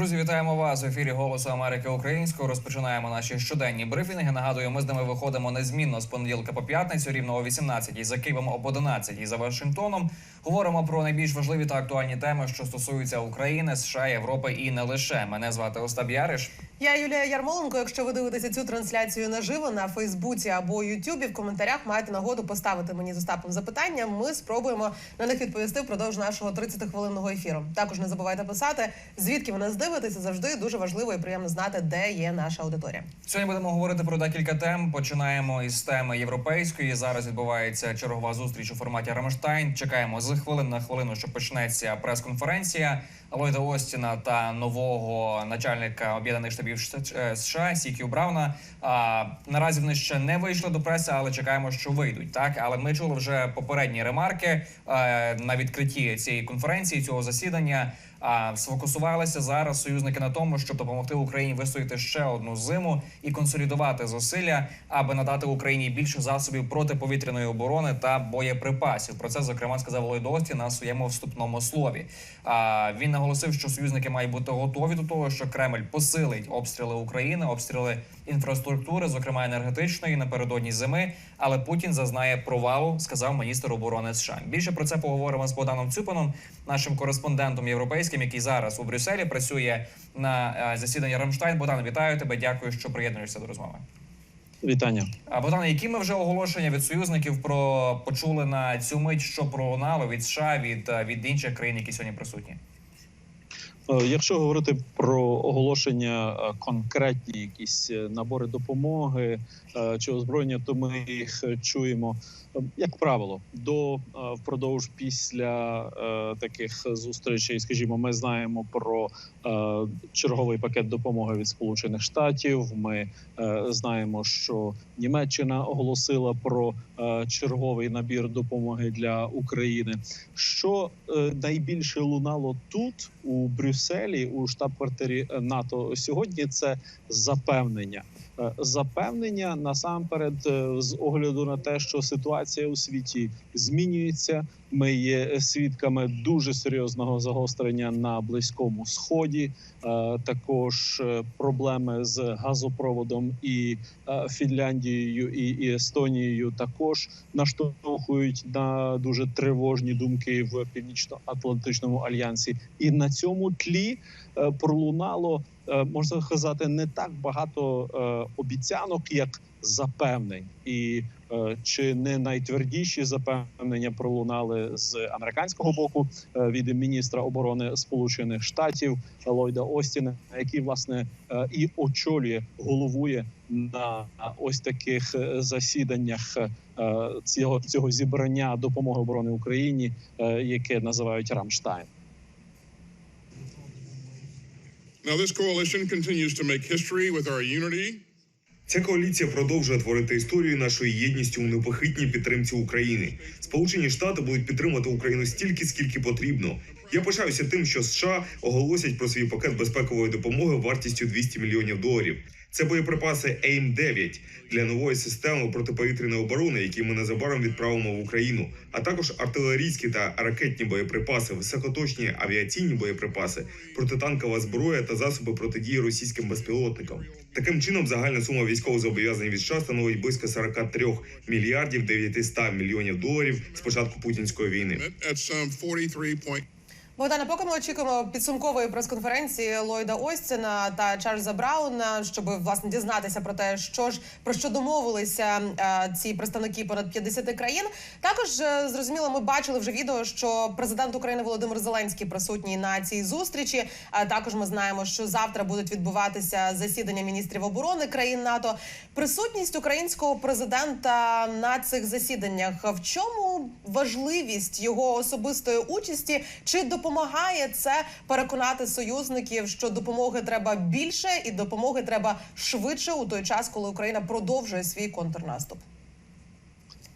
Друзі, вітаємо вас в ефірі Голосу Америки Українського. Розпочинаємо наші щоденні брифінги. Нагадую, ми з ними виходимо незмінно з понеділка по п'ятницю, рівно о 18 за Києвом об 11 за Вашингтоном. Говоримо про найбільш важливі та актуальні теми, що стосуються України, США, Європи і не лише. Мене звати Остап Яриш. Я Юлія Ярмоленко. Якщо ви дивитеся цю трансляцію наживо на Фейсбуці або Ютубі, в коментарях маєте нагоду поставити мені з Остапом запитання. Ми спробуємо на них відповісти впродовж нашого 30-хвилинного ефіру. Також не забувайте писати, звідки ви нас дивитеся. Завжди дуже важливо і приємно знати, де є наша аудиторія. Сьогодні будемо говорити про декілька тем. Починаємо із теми європейської. Зараз відбувається чергова зустріч у форматі Рамштайн. Чекаємо з хвилин на хвилину, що почнеться прес-конференція Ллойда Остіна та нового начальника об'єднаних штабів е, США Сікю Брауна. А, наразі вони ще не вийшли до преси, але чекаємо, що вийдуть. Так, але ми чули вже попередні ремарки е, на відкритті цієї конференції, цього засідання. А сфокусувалися зараз союзники на тому, щоб допомогти Україні вистояти ще одну зиму і консолідувати зусилля, аби надати Україні більше засобів протиповітряної оборони та боєприпасів. Про це зокрема сказав Ллойд Остін на своєму вступному слові. Він наголосив, що союзники мають бути готові до того, що Кремль посилить обстріли України, обстріли інфраструктури, зокрема енергетичної, напередодні зими. Але Путін зазнає провалу, сказав міністр оборони США. Більше про це поговоримо з Богданом Цюпаном, нашим кореспондентом європейським, який зараз у Брюсселі працює на е, засіданні Рамштайн. Богдан, вітаю тебе. Дякую, що приєднуєшся до розмови. Вітання. А Богдан, які ми вже оголошення від союзників про почули на цю мить, що пролунало від США від, е, від інших країн, які сьогодні присутні? Е, Якщо говорити про оголошення е, конкретні якісь набори допомоги чи озброєння, то ми їх чуємо як правило до е, впродовж після е, таких зустрічей. Скажімо, ми знаємо про е, черговий пакет допомоги від Сполучених Штатів. Ми знаємо, що Німеччина оголосила про черговий набір допомоги для України. Що найбільше лунало тут, у Брюсселі, у штаб-квартирі НАТО сьогодні, це запевнення. Е, Запевнення насамперед, е, з огляду на те, що ситуація у світі змінюється. Ми є свідками дуже серйозного загострення на близькому сході. Е, Також проблеми з газопроводом і Фінляндією і, Естонією також наштовхують на дуже тривожні думки в північно-атлантичному альянсі. І на цьому тлі пролунало можна сказати не так багато е, обіцянок, як запевнень, і е, чи не найтвердіші запевнення пролунали з американського боку е, від міністра оборони Сполучених Штатів Ллойда Остіна, який власне е, і очолює головує на ось таких е, засіданнях е, цього цього зібрання допомоги оборони Україні, е, яке називають Рамштайн. Now, this coalition continues to make history with our unity Ця коаліція продовжує творити історію нашої єдністю у непохитній підтримці України. Сполучені Штати будуть підтримати Україну стільки, скільки потрібно. Я пишаюся тим, що США оголосять про свій пакет безпекової допомоги вартістю 200 мільйонів доларів. Це боєприпаси aim 9 для нової системи протиповітряної оборони, які ми незабаром відправимо в Україну, а також артилерійські та ракетні боєприпаси, високоточні авіаційні боєприпаси, протитанкова зброя та засоби протидії російським безпілотникам. Таким чином, загальна сума військових зобов'язань від США становить близько 43 мільярдів 900 мільйонів доларів з початку путінської війни. At some 43 point. Богдане, поки ми очікуємо підсумкової прес-конференції Ллойда Остіна та Чарльза Брауна, щоб власне дізнатися про те, що ж про що домовилися е, ці представники понад 50 країн. Також е, зрозуміло, ми бачили вже відео, що президент України Володимир Зеленський присутній на цій зустрічі. А також ми знаємо, що завтра будуть відбуватися засідання міністрів оборони країн НАТО. Присутність українського президента на цих засіданнях в чому важливість його особистої участі? Чи допомагає це переконати союзників, що допомоги треба більше і допомоги треба швидше у той час, коли Україна продовжує свій контрнаступ?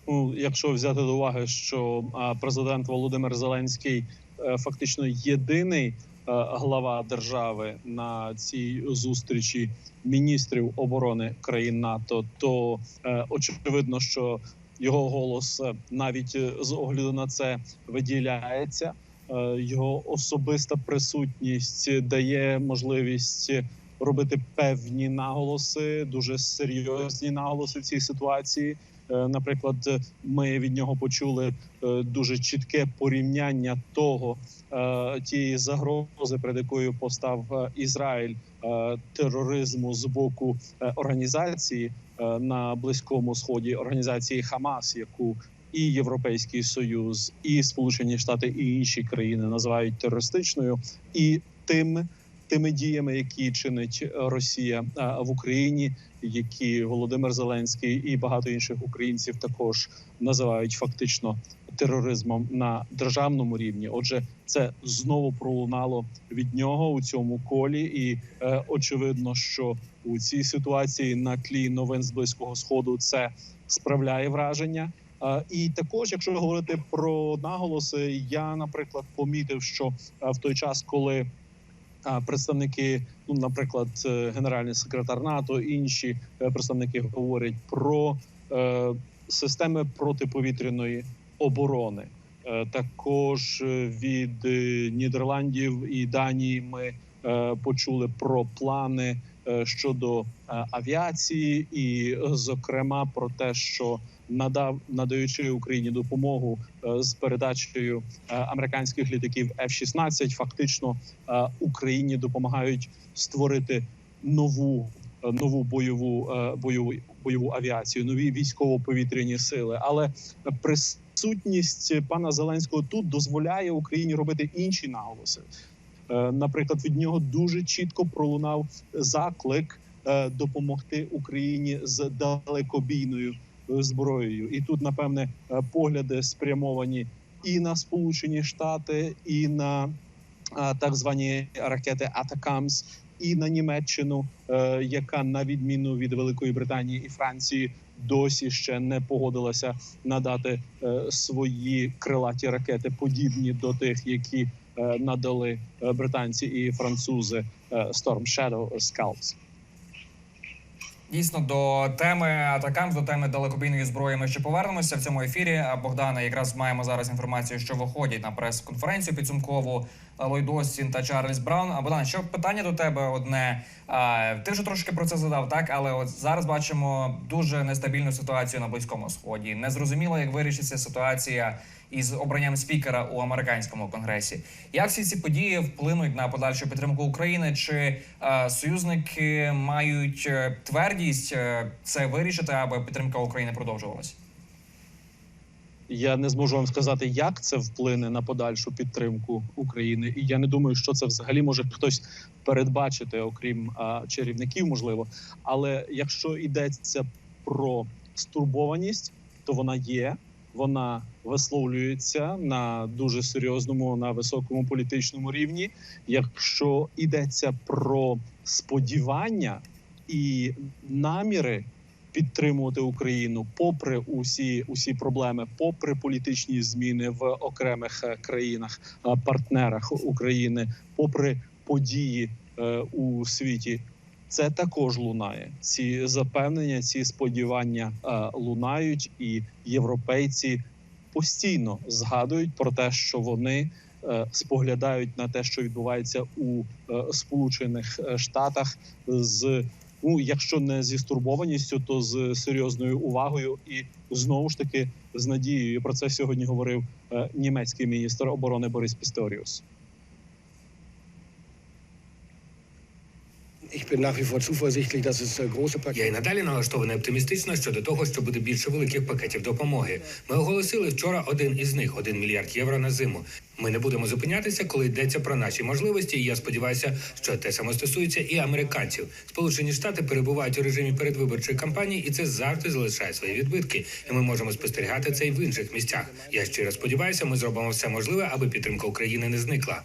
Ну, якщо взяти до уваги, що президент Володимир Зеленський е, фактично єдиний е, глава держави на цій зустрічі міністрів оборони країн НАТО, то е, очевидно, що його голос навіть з огляду на це виділяється. Е, Його особиста присутність дає можливість робити певні наголоси, дуже серйозні наголоси в цій ситуації. Е, Наприклад, ми від нього почули е, дуже чітке порівняння того тієї загрози, перед якою постав Ізраїль тероризму з боку організації на близькому сході організації Хамас, яку і Європейський Союз, і Сполучені Штати, і інші країни називають терористичною, і тим тими діями, які чинить Росія е, в Україні, які Володимир Зеленський і багато інших українців також називають фактично тероризмом на державному рівні. Отже, це знову пролунало від нього у цьому колі, і е, очевидно, що у цій ситуації на тлі новин з близького сходу це справляє враження. Е, І також, якщо говорити про наголоси, я, наприклад, помітив, що е, в той час, коли е, представники, ну, наприклад, генеральний секретар НАТО, інші представники говорять про системи протиповітряної оборони. Також від Нідерландів і Данії ми почули про плани щодо авіації, і, зокрема, про те, що надав надаючи Україні допомогу е, з передачею е, американських літаків F-16, фактично е, Україні допомагають створити нову нову бойову бойову бойову авіацію, нові військово-повітряні сили. Але присутність пана Зеленського тут дозволяє Україні робити інші наголоси. Наприклад, від нього дуже чітко пролунав заклик допомогти Україні з далекобійною зброєю. І тут, напевне, е, погляди спрямовані і на Сполучені Штати, і на е, так звані ракети Атакамс, і на Німеччину, е, яка на відміну від Великої Британії і Франції досі ще не погодилася надати е, свої крилаті ракети, подібні до тих, які е, надали е, британці і французи е, Storm Shadow Scalps. Дійсно, до теми атакам, до теми далекобійної зброї ми ще повернемося в цьому ефірі. Богдана, якраз маємо зараз інформацію, що виходять на прес-конференцію підсумкову Ллойд Остін та Чарльз Браун. Богдан, що питання до тебе одне? Ти вже трошки про це задав, так але от зараз бачимо дуже нестабільну ситуацію на близькому сході. Незрозуміло, як вирішиться ситуація із обранням спікера у американському конгресі. Як всі ці події вплинуть на подальшу підтримку України? Чи е, союзники мають е, твердість е, це вирішити, аби підтримка України продовжувалась? Я не зможу вам сказати, як це вплине на подальшу підтримку України, і я не думаю, що це взагалі може хтось передбачити, окрім а, чарівників, можливо. Але якщо йдеться про стурбованість, то вона є. Вона висловлюється на дуже серйозному, на високому політичному рівні. Якщо йдеться про сподівання і наміри підтримувати Україну, попри усі усі проблеми, попри політичні зміни в окремих е, країнах, е, партнерах України, попри події е, у світі. Це також лунає. Ці запевнення, ці сподівання лунають, і європейці постійно згадують про те, що вони споглядають на те, що відбувається у Сполучених Штатах, з ну, якщо не зі стурбованістю, то з серйозною увагою, і знову ж таки з надією. Про це сьогодні говорив е, німецький міністр оборони Борис Пісторіус. Ich bin nach wie vor zuversichtlich, dass es große Я й надалі налаштований оптимістично щодо того, що буде більше великих пакетів допомоги. Ми оголосили вчора один із них один мільярд євро на зиму. Ми не будемо зупинятися, коли йдеться про наші можливості. І я сподіваюся, що те саме стосується і американців. Сполучені Штати перебувають у режимі передвиборчої кампанії, і це завжди залишає свої відбитки. І ми можемо спостерігати це й в інших місцях. Я щиро сподіваюся, ми зробимо все можливе, аби підтримка України не зникла.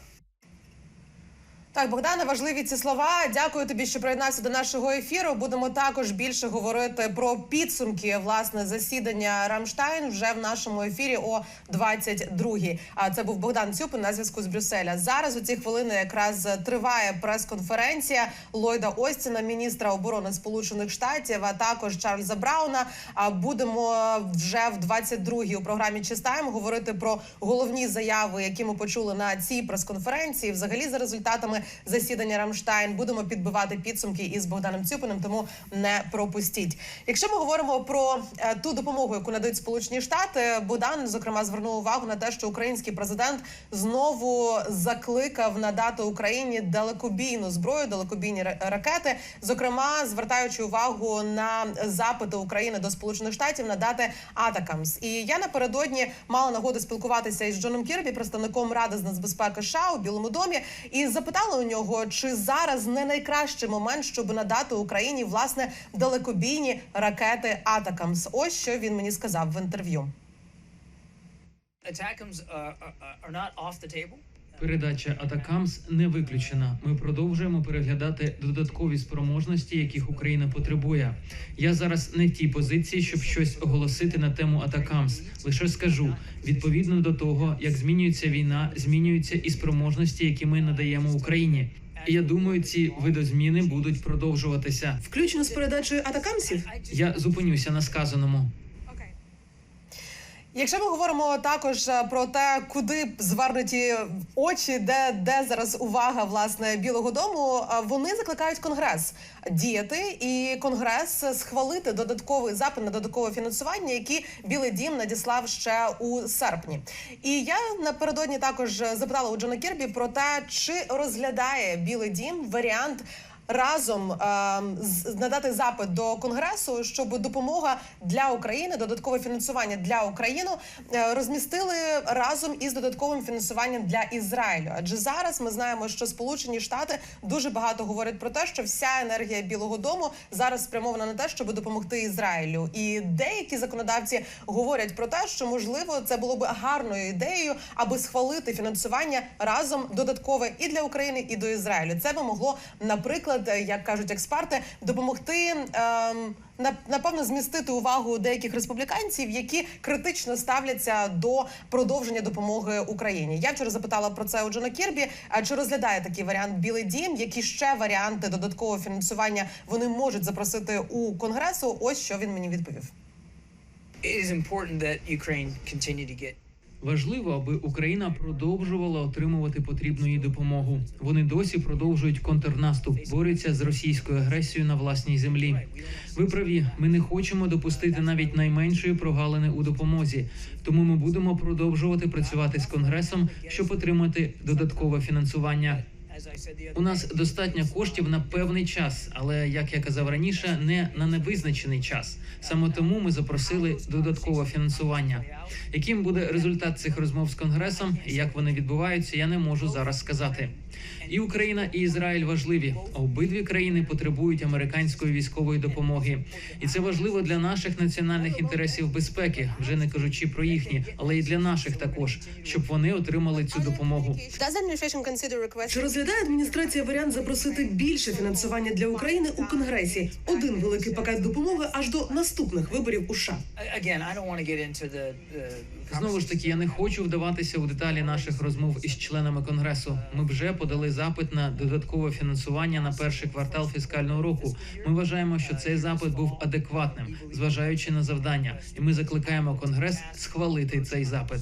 Так, Богдане, важливі ці слова. Dякую тобі, що приєднався до нашого ефіру. Будемо також більше говорити про підсумки власне засідання Рамштайн вже в нашому ефірі о 22-й. А це був Богдан Цюпин на зв'язку з Брюсселя. Зараз у ці хвилини якраз триває прес-конференція Ллойда Остіна, міністра оборони Сполучених Штатів, а також Чарльза Брауна. А будемо вже в 22-й у програмі Чистайм говорити про головні заяви, які ми почули на цій прес-конференції. Взагалі, за результатами засідання Рамштайн будемо підбивати підсумки із Богданом Цюпиним, тому не пропустіть. Якщо ми говоримо про е, ту допомогу, яку надають Сполучені Штати, Богдан зокрема звернув увагу на те, що український президент знову закликав надати Україні далекобійну зброю, далекобійні ра- ракети, зокрема звертаючи увагу на запити України до Сполучених Штатів надати Атакамс. І я напередодні мала нагоду спілкуватися із Джоном Кірбі, представником Ради з нацбезпеки США у Білому домі, і запитала у нього, чи зараз не найкращий момент, щоб надати Україні власне далекобійні ракети Атакамс. Ось що він мені сказав в інтерв'ю. Атакамс uh, are, are not off the table. Передача Атакамс не виключена. Ми продовжуємо переглядати додаткові спроможності, яких Україна потребує. Я зараз не в тій позиції, щоб щось оголосити на тему Атакамс. Лише скажу відповідно до того, як змінюється війна, змінюються і спроможності, які ми надаємо Україні. Я думаю, ці видозміни будуть продовжуватися. Включно з передачею Атакамсів. Я зупинюся на сказаному. Якщо ми говоримо також е, про те, куди звернуті очі, де, де зараз увага власне Білого Дому, е, вони закликають конгрес діяти і конгрес схвалити додатковий запит на додаткове фінансування, який Білий Дім надіслав ще у серпні. І я напередодні також запитала у Джона Кірбі про те, чи розглядає Білий Дім варіант разом е, надати запит до конгресу, щоб допомога для України, додаткове фінансування для України е, розмістили разом із додатковим фінансуванням для Ізраїлю. Адже зараз ми знаємо, що Сполучені Штати дуже багато говорять про те, що вся енергія Білого Дому зараз спрямована на те, щоб допомогти Ізраїлю. І деякі законодавці говорять про те, що можливо це було б гарною ідеєю, аби схвалити фінансування разом додаткове і для України, і до Ізраїлю. Це би могло, наприклад, як кажуть експерти, допомогти. Ем, на- Напевно, змістити увагу деяких республіканців, які критично ставляться до продовження допомоги Україні. Я вчора запитала про це у Джона Кірбі. А чи розглядає такий варіант Білий Дім? Які ще варіанти додаткового фінансування вони можуть запросити у конгресу? Ось що він мені відповів. It is important that Ukraine continue to get Важливо, аби Україна продовжувала отримувати потрібну їй допомогу. Вони досі продовжують контрнаступ, борються з російською агресією на власній землі. Ви праві, ми не хочемо допустити навіть найменшої прогалини у допомозі. Тому ми будемо продовжувати працювати з конгресом, щоб отримати додаткове фінансування. У нас достатньо коштів на певний час, але як я казав раніше, не на невизначений час. Саме тому ми запросили додаткове фінансування. Яким буде результат цих розмов з конгресом і як вони відбуваються, я не можу зараз сказати. І Україна, і Ізраїль важливі. Обидві країни потребують американської військової допомоги, і це важливо для наших національних інтересів безпеки, вже не кажучи про їхні, але й для наших також, щоб вони отримали цю допомогу. Чи розглядає адміністрація варіант запросити більше фінансування для України у Конгресі? Один великий пакет допомоги аж до наступних виборів у США. Знову ж таки, я не хочу вдаватися у деталі наших розмов із членами конгресу. Ми вже подали запит на додаткове фінансування на перший квартал фіскального року. Ми вважаємо, що цей запит був адекватним, зважаючи на завдання, і ми закликаємо конгрес схвалити цей запит.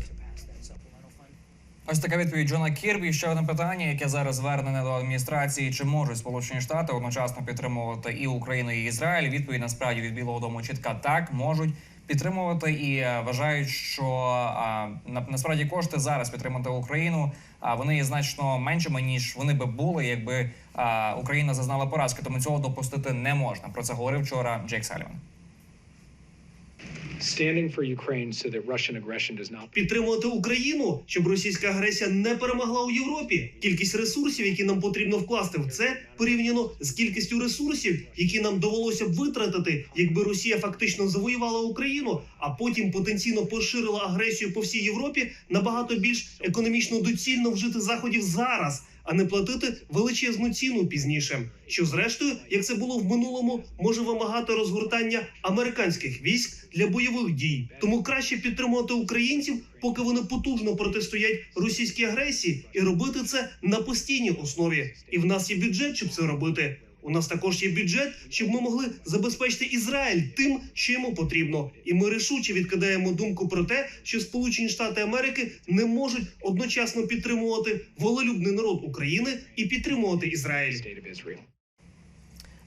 Ось така відповідь Джона Кірбі. Ще одне питання, яке зараз звернене до адміністрації: чи можуть Сполучені Штати одночасно підтримувати і Україну, і Ізраїль? Відповідь насправді від Білого Дому чітка так можуть підтримувати і е, вважають, що на, насправді кошти зараз підтримати Україну. А вони є значно меншими ніж вони би були, якби Україна зазнала поразки. Тому цього допустити не можна. Про це говорив вчора Джейк Саліван. Standing for Ukraine so that Russian aggression does not підтримувати Україну, щоб російська агресія не перемогла у Європі. Кількість ресурсів, які нам потрібно вкласти в це, порівняно з кількістю ресурсів, які нам довелося б витратити, якби Росія фактично завоювала Україну, а потім потенційно поширила агресію по всій Європі. Набагато більш економічно доцільно вжити заходів зараз. А не платити величезну ціну пізніше. Що зрештою, як це було в минулому, може вимагати розгортання американських військ для бойових дій. Тому краще підтримувати українців, поки вони потужно протистоять російській агресії, і робити це на постійній основі. І в нас є бюджет, щоб це робити. У нас також є бюджет, щоб ми могли забезпечити Ізраїль тим, що йому потрібно. І ми рішуче відкидаємо думку про те, що Сполучені Штати Америки не можуть одночасно підтримувати волелюбний народ України і підтримувати Ізраїль.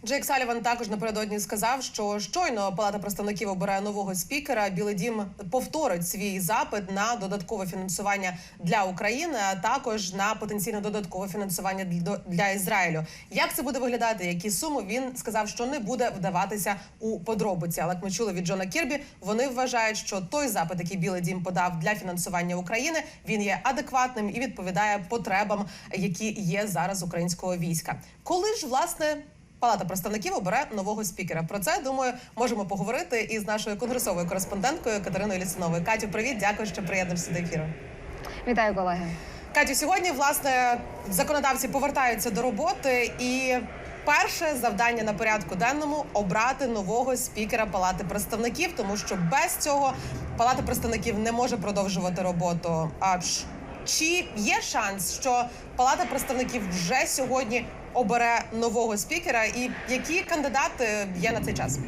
Джейк Саліван також напередодні сказав, що щойно Палата представників обирає нового спікера. Білий дім повторить свій запит на додаткове фінансування для України, а також на потенційне додаткове фінансування для Ізраїлю. Як це буде виглядати? Які суми він сказав, що не буде вдаватися у подробиці. Але як ми чули від Джона Кірбі, вони вважають, що той запит, який Білий Дім подав для фінансування України, він є адекватним і відповідає потребам, які є зараз українського війська. Коли ж власне Палата представників обере нового спікера. Про це думаю, можемо поговорити із нашою конгресовою кореспонденткою Катериною Лісуновою. Катю, привіт, дякую, що приєднався до ефіру. Вітаю, колеги. Катю, сьогодні власне законодавці повертаються до роботи і. Перше завдання на порядку денному обрати нового спікера Палати представників, тому що без цього Палата представників не може продовжувати роботу. А чи є шанс, що Палата представників вже сьогодні обере нового спікера, і які кандидати є на цей час?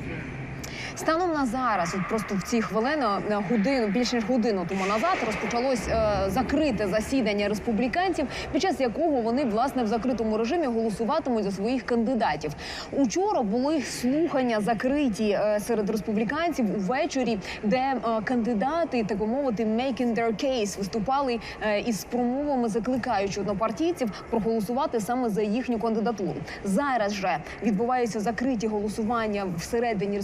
Станом на зараз, от просто в ці хвилини, е, годину більше ніж годину тому назад, розпочалось е, закрите засідання республіканців, під час якого вони власне в закритому режимі голосуватимуть за своїх кандидатів. Учора були слухання закриті е, серед республіканців увечері, де е, кандидати, так би мовити, making their case, виступали е, із промовами, закликаючи однопартійців проголосувати саме за їхню кандидатуру. Зараз же відбуваються закриті голосування всередині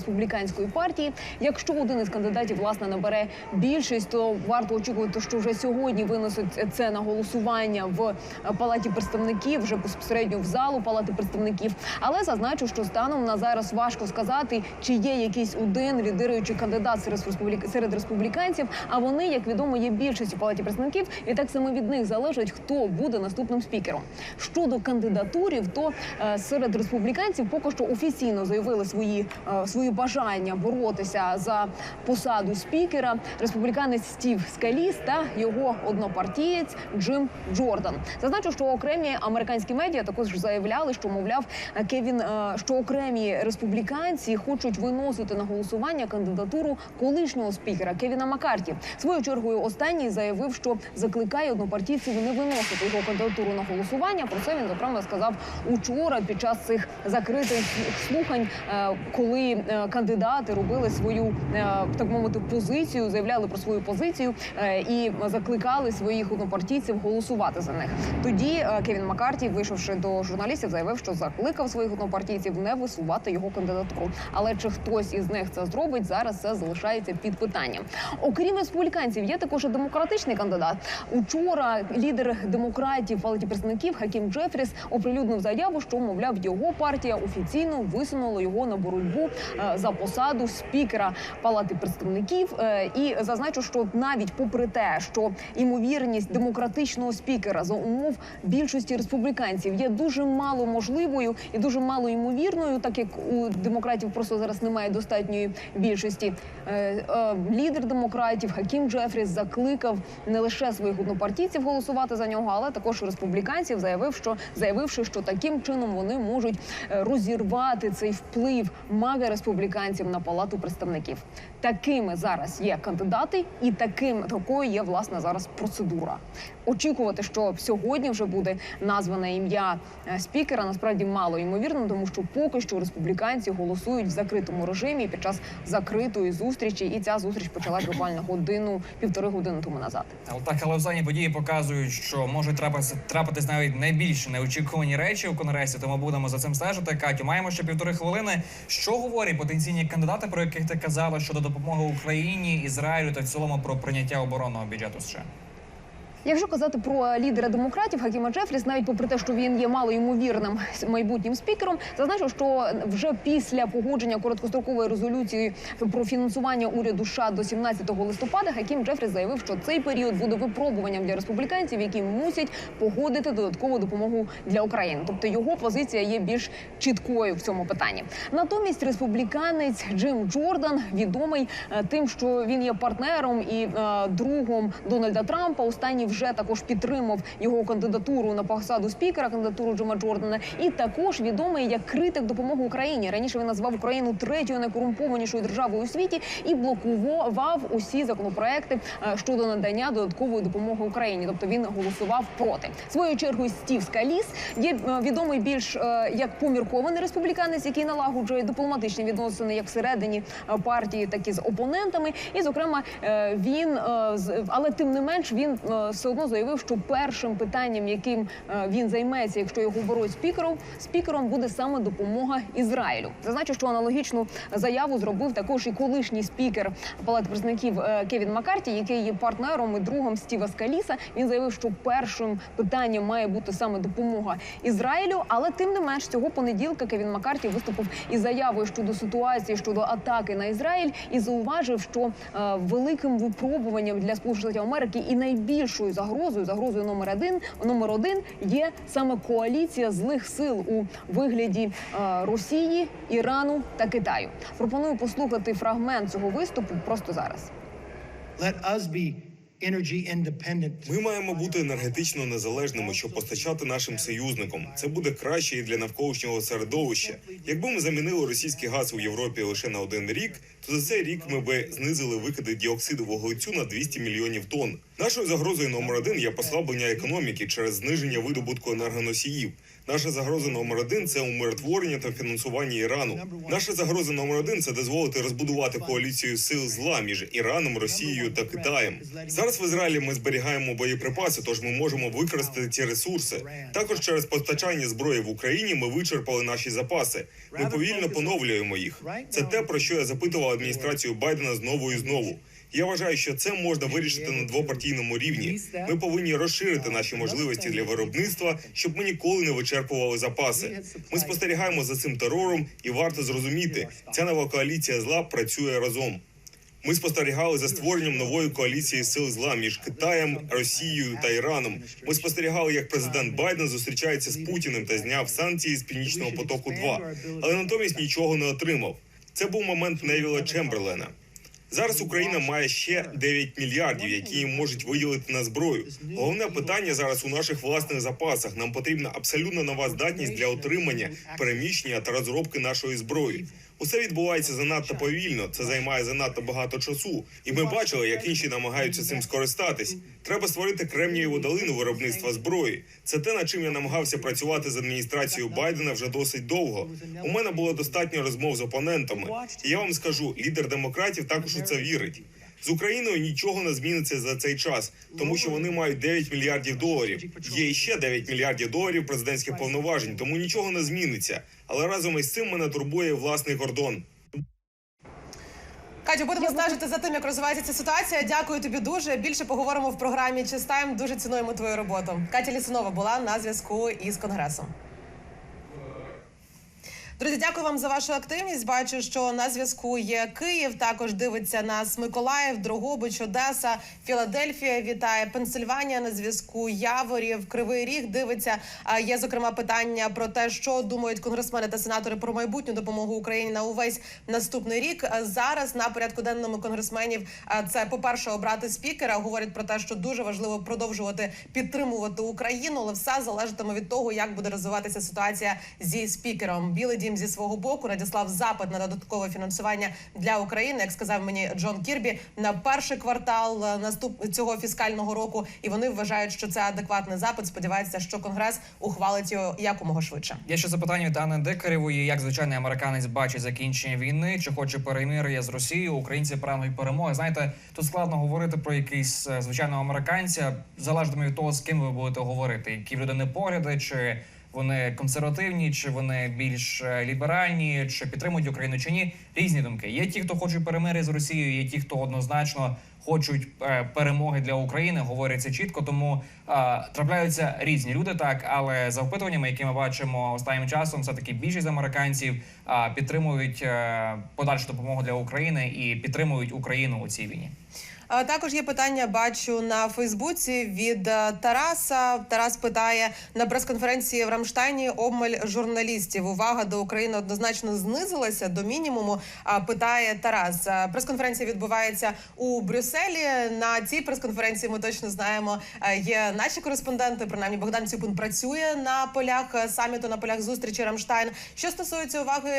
республіканської партії. Якщо один із кандидатів власне набере більшість, то варто очікувати, що вже сьогодні винесуть це на голосування в палаті представників, вже безпосередньо в залу палати представників. Але зазначу, що станом на зараз важко сказати, чи є якийсь один лідируючий кандидат серед республік... серед республіканців. А вони, як відомо, є більшістю в палаті представників, і так саме від них залежить, хто буде наступним спікером. Щодо кандидатурів, то е, серед республіканців поки що офіційно заявили свої е, свої бажання боротися за посаду спікера. Республіканець Стів Скаліс та його однопартієць Джим Джордан. Зазначу, що окремі американські медіа також заявляли, що мовляв Кевін, е, що окремі республіканці хочуть виносити на голосування кандидатуру колишнього спікера Кевіна Маккарті. Своєю чергою останній заявив, що закликає однопартійців не виносити його кандидатуру на голосування. Про це він зокрема сказав учора під час цих закритих слухань, е, коли е, кандидати робили свою е, так мовити позицію, заявляли про свою позицію е, і закликали своїх однопартійців голосувати за них. Тоді е, Кевін Маккарті, вийшовши до журналістів, заявив, що закликав своїх однопартійців не висувати його кандидатуру. Але чи хтось із них це зробить зараз? Це залишається під питанням. Окрім республіканців, є також і демократичний кандидат. Учора лідер демократів палаті представників Хакім Джефріс оприлюднив заяву, що мовляв його партія офіційно висунула його на боротьбу за посаду спікера палати представників. Е, І зазначу, що навіть попри те, що імовірність демократичного спікера за умов більшості республіканців є дуже мало можливою і дуже мало ймовірною, так як у демократів просто зараз немає достатньої більшості. Е, е, Лідер демократів Хакім Джефріс закликав не лише своїх однопартійців голосувати за нього, але також республіканців, заявив, що заявивши, що таким чином вони можуть розірвати цей вплив мага республіканців на палату представників. Такими зараз є кандидати, і таким такою є власне зараз процедура. Очікувати, що сьогодні вже буде назване ім'я е, спікера, насправді мало ймовірно, тому що поки що республіканці голосують в закритому режимі під час закритої зустрічі, і ця зустріч почалась буквально годину півтори години тому назад. Але так, але останні події показують, що можуть трапитися трапитись навіть найбільш неочікувані речі у конгресі. Тому будемо за цим стежити. Катю, маємо ще півтори хвилини. Що говорять потенційні кандидати, про яких ти казала щодо допомоги Україні, Ізраїлю та в цілому про прийняття оборонного бюджету США? Якщо казати про лідера демократів Хакіма Джефріс, навіть попри те, що він є малоймовірним майбутнім спікером, зазначив, що вже після погодження короткострокової резолюції про фінансування уряду США до 17 листопада, Хакім Джефріс заявив, що цей період буде випробуванням для республіканців, які мусять погодити додаткову допомогу для України. Тобто його позиція є більш чіткою в цьому питанні. Натомість республіканець Джим Джордан відомий е, тим, що він є партнером і е, другом Дональда Трампа. Останній вже також підтримав його кандидатуру на посаду спікера, кандидатуру Джима Джордана, і також відомий як критик допомоги Україні. Раніше він назвав Україну третьою найкорумпованішою державою у світі і блокував усі законопроекти е, щодо надання додаткової допомоги Україні. Тобто він голосував проти. Своєю чергою Стів Скаліс є е, відомий більш е, як поміркований республіканець, який налагоджує дипломатичні відносини як всередині партії, так і з опонентами. І, зокрема, він але тим не менш він все одно заявив, що першим питанням, яким е, він займеться, якщо його оберуть спікером, спікером буде саме допомога Ізраїлю. Зазначу, що аналогічну заяву зробив також і колишній спікер Палати представників е, Кевін Маккарті, який є партнером і другом Стіва Скаліса. Він заявив, що першим питанням має бути саме допомога Ізраїлю. Але тим не менш цього понеділка Кевін Маккарті виступив із заявою щодо ситуації щодо атаки на Ізраїль і зауважив, що е, великим випробуванням для Сполучених Штатів Америки і найбільшою загрозою, загрозою номер один, номер один є саме коаліція злих сил у вигляді е, Росії, Ірану та Китаю. Пропоную послухати фрагмент цього виступу просто зараз. Let us be energy independent. Ми маємо бути енергетично незалежними, щоб постачати нашим союзникам. Це буде краще і для навколишнього середовища. Якби ми замінили російський газ у Європі лише на один рік, то за цей рік ми би знизили викиди діоксиду вуглецю на 200 мільйонів тонн. Нашою загрозою номер один є послаблення економіки через зниження видобутку енергоносіїв. Наша загроза номер один це умиротворення та фінансування Ірану. Наша загроза номер один це дозволити розбудувати коаліцію сил зла між Іраном, Росією та Китаєм. Зараз в Ізраїлі ми зберігаємо боєприпаси, тож ми можемо використати ці ресурси. Також через постачання зброї в Україні ми вичерпали наші запаси. Ми повільно поновлюємо їх. Це те, про що я запитував адміністрацію Байдена знову і знову. Я вважаю, що це можна вирішити на двопартійному рівні. Ми повинні розширити наші можливості для виробництва, щоб ми ніколи не вичерпували запаси. Ми спостерігаємо за цим терором, і варто зрозуміти, ця нова коаліція зла працює разом. Ми спостерігали за створенням нової коаліції сил зла між Китаєм, Росією та Іраном. Ми спостерігали, як президент Байден зустрічається з Путіним та зняв санкції з північного потоку. 2 але натомість нічого не отримав. Це був момент Невіла Чемберлена. Зараз Україна має ще 9 мільярдів, які їм можуть виділити на зброю. Головне питання зараз у наших власних запасах. Нам потрібна абсолютно нова здатність для отримання, переміщення та розробки нашої зброї. Усе відбувається занадто повільно. Це займає занадто багато часу, і ми бачили, як інші намагаються цим скористатись. Треба створити кремнієву долину виробництва зброї. Це те, над чим я намагався працювати з адміністрацією Байдена вже досить довго. У мене було достатньо розмов з опонентами. І я вам скажу, лідер демократів також у це вірить. З Україною нічого не зміниться за цей час, тому що вони мають 9 мільярдів доларів. Є ще 9 мільярдів доларів президентських повноважень, тому нічого не зміниться. Але разом із цим мене турбує власний кордон. Катю, будемо стежити за тим, як розвивається ця ситуація. Дякую тобі дуже. Більше поговоримо в програмі Чистайм. Дуже цінуємо твою роботу. Катя Лісунова була на зв'язку із конгресом. Друзі, дякую вам за вашу активність. Бачу, що на зв'язку є Київ. Також дивиться нас Миколаїв, Дрогобич, Одеса, Філадельфія. Вітає Пенсильванія на зв'язку. Яворів, Кривий Ріг дивиться. А є зокрема питання про те, що думають конгресмени та сенатори про майбутню допомогу Україні на увесь наступний рік. Зараз на порядку денному конгресменів це по перше обрати спікера. Говорять про те, що дуже важливо продовжувати підтримувати Україну, але все залежатиме від того, як буде розвиватися ситуація зі спікером. Білий дім зі свого боку надіслав запит на додаткове фінансування для України, як сказав мені Джон Кірбі, на перший квартал е, наступ цього фіскального року. І вони вважають, що це адекватний запит. Сподіваються, що конгрес ухвалить його якомога швидше. Є ще запитання від Анни Декарєвої, як звичайний американець бачить закінчення війни, чи хоче перемир'я з Росією. Українці прагнуть перемоги. Знаєте, тут складно говорити про якийсь е, звичайного американця, залежно від того, з ким ви будете говорити, які людини погляди, чи вони консервативні, чи вони більш е, ліберальні, чи підтримують Україну чи ні. Різні думки. Є ті, хто хочуть перемир'я з Росією, є ті, хто однозначно хочуть е, перемоги для України. Говорять це чітко. Тому е, трапляються різні люди, так але за опитуваннями, які ми бачимо останнім часом, все таки більшість американців е, підтримують е, подальшу допомогу для України і підтримують Україну у цій війні. Також є питання, бачу на Фейсбуці від е, Тараса. Тарас питає на прес-конференції в Рамштайні обмаль журналістів. Увага до України однозначно знизилася до мінімуму. Питає Тарас. Е, Прес-конференція відбувається у Брюсселі. На цій прес-конференції ми точно знаємо. е, Є наші кореспонденти. Принаймні Богдан Цюпин працює на полях саміту, на полях зустрічі Рамштайн. Що стосується уваги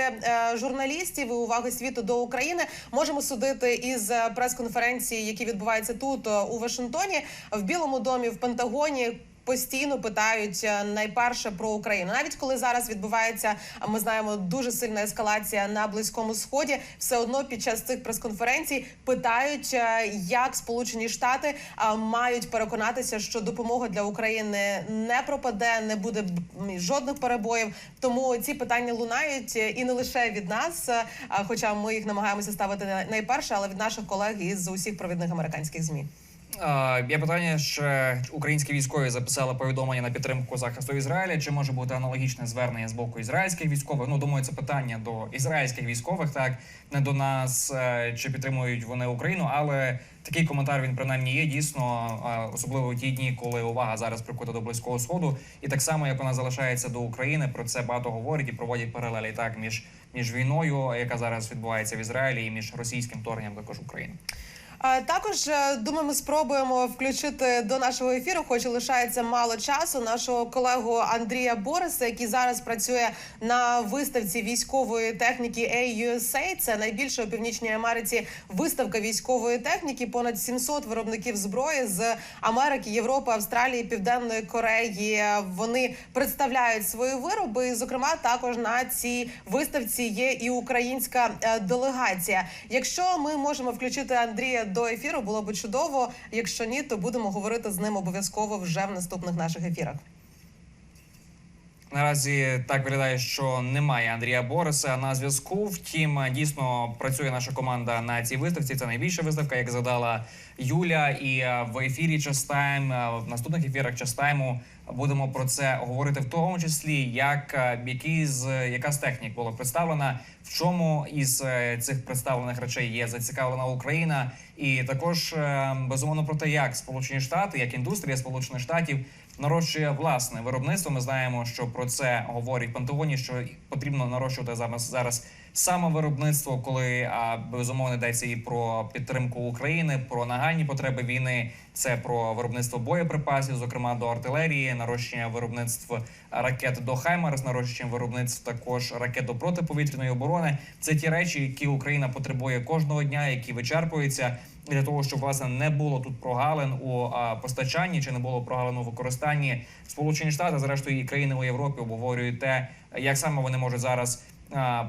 журналістів і уваги світу до України, можемо судити із прес-конференції, які відбуваються тут е, у Вашингтоні, в Білому домі, в Пентагоні. Постійно питають е, найперше про Україну, навіть коли зараз відбувається, а ми знаємо дуже сильна ескалація на близькому сході. Все одно під час цих прес-конференцій питають, е, як Сполучені Штати а, мають переконатися, що допомога для України не пропаде, не буде жодних перебоїв. Тому ці питання лунають е, і не лише від нас, е, хоча ми їх намагаємося ставити на- найперше, але від наших колег із усіх провідних американських змі. Є питання, що українські військові записали повідомлення на підтримку захисту Ізраїля. Чи може бути аналогічне звернення з боку ізраїльських військових? Ну думаю, це питання до ізраїльських військових, так не до нас, е, чи підтримують вони Україну, але такий коментар він принаймні є дійсно, особливо в ті дні, коли увага зараз прикута до близького сходу, і так само як вона залишається до України. Про це багато говорять і проводять паралелі так між між війною, яка зараз відбувається в Ізраїлі, і між російським вторгненням також. А Також е, думаю, ми спробуємо включити до нашого ефіру, хоч лишається мало часу. Нашого колегу Андрія Бориса, який зараз працює на виставці військової техніки AUSA. Це найбільша у північній Америці виставка військової техніки. Понад 700 виробників зброї з Америки, Європи, Австралії, Південної Кореї. Вони представляють свої вироби. І, зокрема, також на цій виставці є і українська е, делегація. Якщо ми можемо включити Андрія до ефіру, було би чудово. Якщо ні, то будемо говорити з ним обов'язково вже в наступних наших ефірах. Наразі так виглядає, що немає Андрія Бориса на зв'язку. Втім, дійсно працює наша команда на цій виставці. Це найбільша виставка, як згадала Юля. І е, в ефірі Частайм, е, в наступних ефірах Частайму будемо про це говорити, в тому числі, як е, які з яка з технік була представлена, в чому із цих представлених речей є зацікавлена Україна, і також безумовно про те, як Сполучені Штати, як індустрія Сполучених Штатів нарощує власне виробництво. Ми знаємо, що про це говорять Пентагоні, що потрібно нарощувати зараз зараз саме виробництво, коли безумовно йдеться і про підтримку України, про нагальні потреби війни. Це про виробництво боєприпасів, зокрема до артилерії, нарощення виробництв ракет до Хаймерс, нарощення виробництв також ракет до протиповітряної оборони. Це ті речі, які Україна потребує кожного дня, які вичерпуються. Для того, щоб власне не було тут прогалин у а, постачанні чи не було прогалин у використанні Сполучені Штати, зрештою і країни у Європі обговорюють те, як саме вони можуть зараз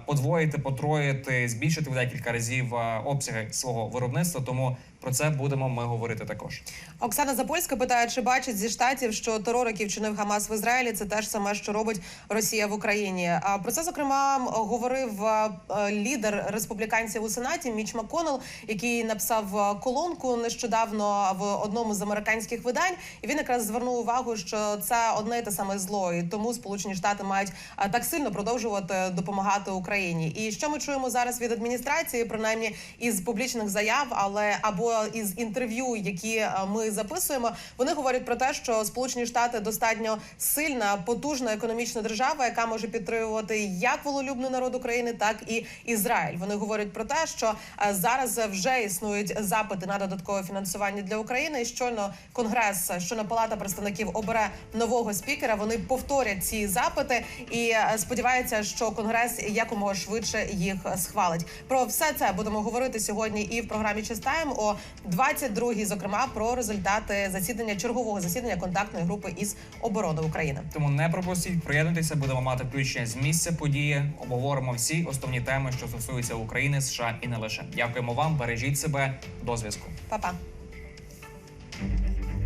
подвоїти, потроїти, збільшити в декілька разів обсяги свого виробництва. Тому про це будемо ми говорити також. Оксана Запольська питає, чи бачить зі штатів, що терор, який вчинив Хамас в Ізраїлі, це теж саме, що робить Росія в Україні. А про це зокрема говорив е, е, лідер республіканців у сенаті Міч Маконел, який написав е, колонку нещодавно в одному з американських видань. І він якраз звернув увагу, що це одне і те саме зло, і тому Сполучені Штати мають е, так сильно продовжувати допомагати Україні. І що ми чуємо зараз від адміністрації, принаймні із публічних заяв, але або із інтерв'ю, які е, ми записуємо, вони говорять про те, що Сполучені Штати достатньо сильна, потужна економічна держава, яка може підтримувати як вололюбний народ України, так і Ізраїль. Вони говорять про те, що е, зараз вже існують запити на додаткове фінансування для України. І щойно конгрес, щойно палата представників обере нового спікера. Вони повторять ці запити і е, сподіваються, що конгрес якомога швидше їх схвалить. Про все це будемо говорити сьогодні і в програмі «Чистаєм» о 22-й, зокрема про результати засідання чергового засідання контактної групи із оборони України. Тому не пропустіть, приєднуйтеся, будемо мати включення з місця події. Обговоримо всі основні теми, що стосуються України, США і не лише. Дякуємо вам, бережіть себе до зв'язку. Па-па.